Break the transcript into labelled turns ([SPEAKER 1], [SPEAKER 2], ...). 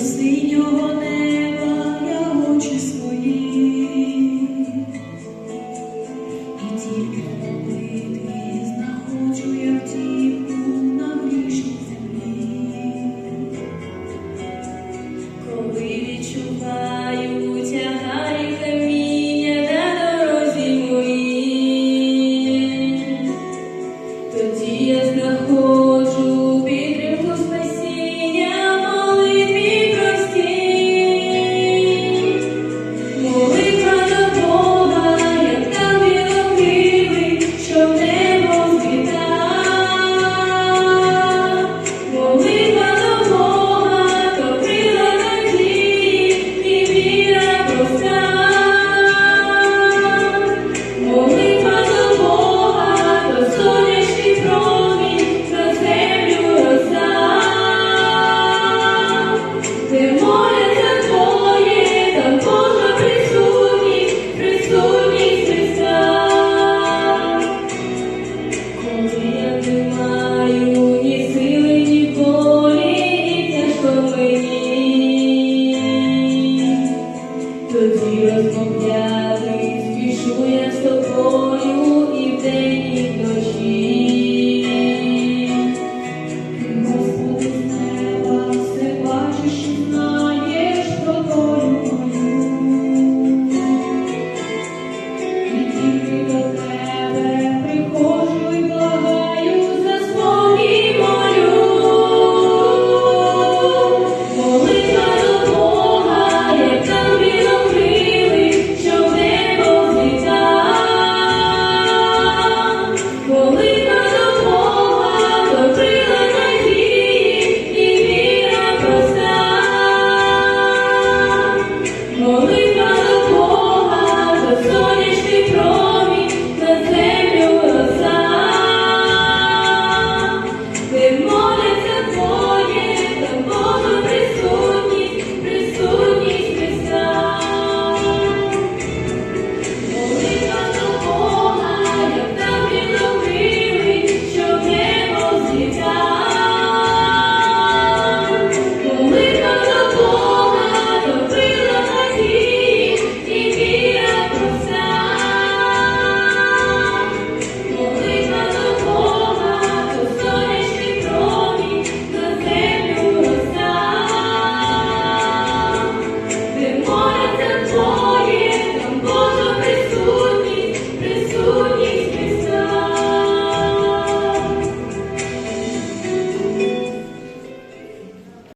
[SPEAKER 1] синього неба я очі свої, і тільки молитві знаходжу я втіху на грішній землі,
[SPEAKER 2] коли відчуваю тягарі каміння на дорозі мої, тоді я знаходжу. коли розмовляти, спішу я з тобою і в день, і вночі.